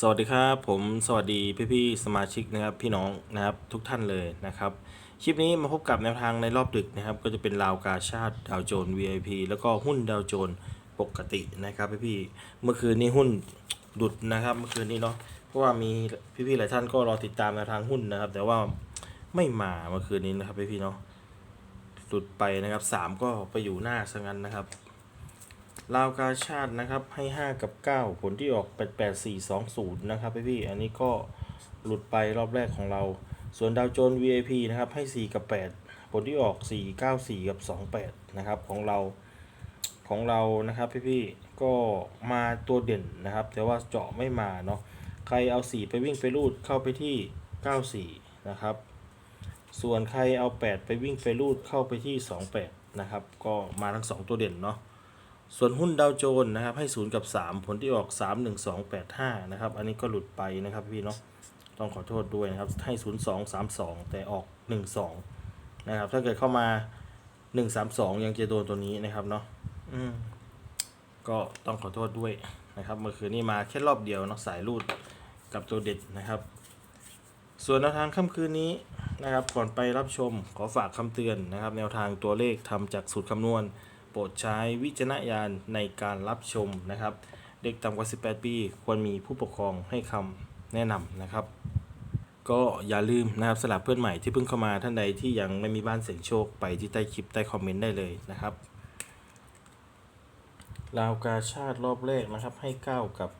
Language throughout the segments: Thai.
สวัสดีครับ ผมสวัสดีพี่ๆสมาชิกนะครับพี่น้องนะครับทุกท่านเลยนะครับคลิปนี้มาพบกับแนวทางในรอบดึกนะครับ ก็จะเป็นราวกาชาติดาวโจน VIP แล้วก็หุ้นดาวโจนปกตินะครับพี่พี่ๆเมื่อคืนนี้หุ้นดุดนะครับ เมื่อคืนนี้เนาะเพราะว่ามีพี่ๆหลายท่านก็รอติดตามแนวทางหุ้นนะครับ แต่ว่าไม่มาเมื่อคืนนี้นะครับพี่พี่ๆเนาะหลุดไปนะครับสามก็ไปอยู่หน้าซะงั้นนะครับ ลาวกาชาตินะครับให้ 5 กับ 9 ผลที่ออก 8 8 4 2 0 นะครับพี่พี่ อันนี้ก็หลุดไปรอบแรกของเรา ส่วนดาวโจน VIP นะครับให้ 4 กับ 8 ผลที่ออก 4 9 4 กับ 28 นะครับของเราของเรานะครับพี่พี่ก็มาตัวเด่นนะครับ แต่ว่าเจาะไม่มาเนาะใครเอา 4 ไปวิ่งไปรูดเข้าไปที่ 94 นะครับ ส่วนใครเอา 8 ไปวิ่งไปรูดเข้าไปที่ 28 นะครับ ก็มาทั้ง 2 ตัวเด่นเนาะ ส่วนหุ้นดาวโจนส์นะครับให้0กับ 3 ผลที่ออก 3 1 2 8 5 นะครับ อันนี้ก็หลุดไปนะครับพี่เนาะต้องขอโทษด้วยนะครับ ให้ 0 2 3 2 แต่ออก 1 2 นะครับ ถ้าเกิดเข้ามา 1 3 2 ยังจะโดนตัวนี้นะครับเนาะอืมก็ต้องขอโทษด้วยนะครับเมื่อคืนนี้มาแค่รอบเดียวเนาะสายรูดกับตัวเด็ดนะครับ ส่วนแนวทางค่ำคืนนี้นะครับ ก่อนไปรับชมขอฝากคำเตือนนะครับ แนวทางตัวเลขทำจากสูตรคำนวณ ปรดใช้วิจารณญาณในการรับชมนะครับ เด็กต่ำกว่า 18 ปี ควรมีผู้ปกครองให้คำแนะนำนะครับ ก็อย่าลืมนะครับสลับเพื่อนใหม่ที่เพิ่งเข้ามาท่านใดที่ยังไม่มีบ้านเสียงโชคไปที่ใต้คลิปใต้คอมเมนต์ได้เลยนะครับลาวกาชาติรอบแรกนะครับให้ 9 กับ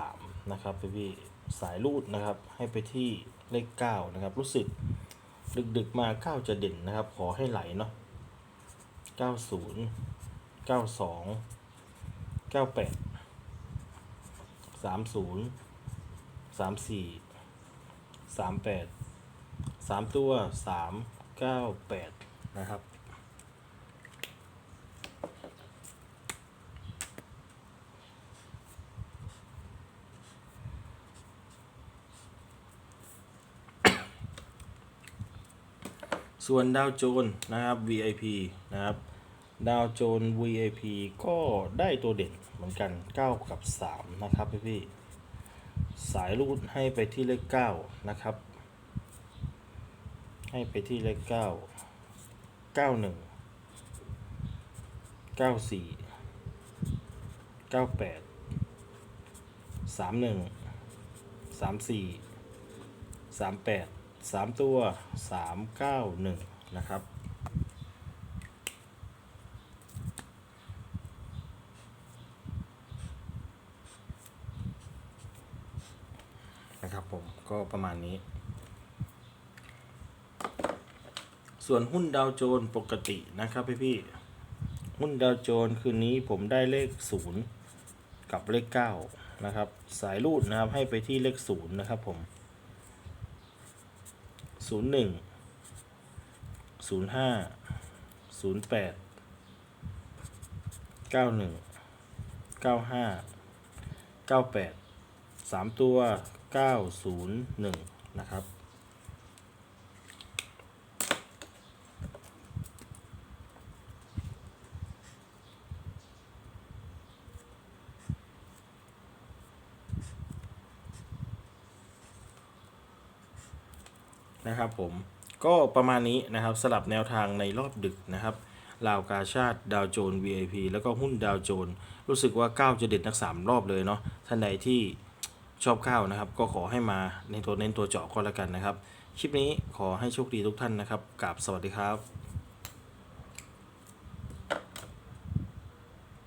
3 นะครับพี่พี่สายรูดนะครับให้ไปที่เลข 9 นะครับ รู้สึกดึกๆมา 9 จะเด่นนะครับ ขอให้ไหลเนาะ90 92 98 30 34 38 3ตัว3 9 8นะครับส่วนดาวโจนนะครับ VIP นะครับ ดาวโจน VIP ก็ได้ตัวเด่นเหมือนกัน 9 กับ 3 นะครับพี่พี่ๆสายรูดให้ไปที่เลข 9 นะครับ ให้ไปที่เลข 9 91 94 98 31 34 38 3 ตัว 391 นะครับ นะครับผมก็ประมาณนี้ ส่วนหุ้นดาวโจนส์ปกตินะครับพี่พี่หุ้นดาวโจนส์คืนนี้ผมได้เลข 0 กับเลข 9 นะครับ สายรูดนะครับให้ไปที่เลข 0 นะครับผมศูนย์หนึ่งศูนย์ห้าศูนย์แปดเก้าหนึ่งเก้าห้าเก้าแปดสามตัวเก้าศูนย์หนึ่งนะครับ นะครับผมก็ประมาณนี้นะครับสลับแนวทางในรอบดึกนะครับลาวกาชาติดาวโจน VIP แล้วก็หุ้นดาวโจน รู้สึกว่าก้าจะเด็ดทั้งสามรอบเลยเนาะท่านใดที่ ชอบข้าวนะครับ ก็ขอให้มาในตัวเน้นตัวเจาะก็แล้วกันนะครับ คลิปนี้ขอให้โชคดีทุกท่านนะครับกราบสวัสดีครับ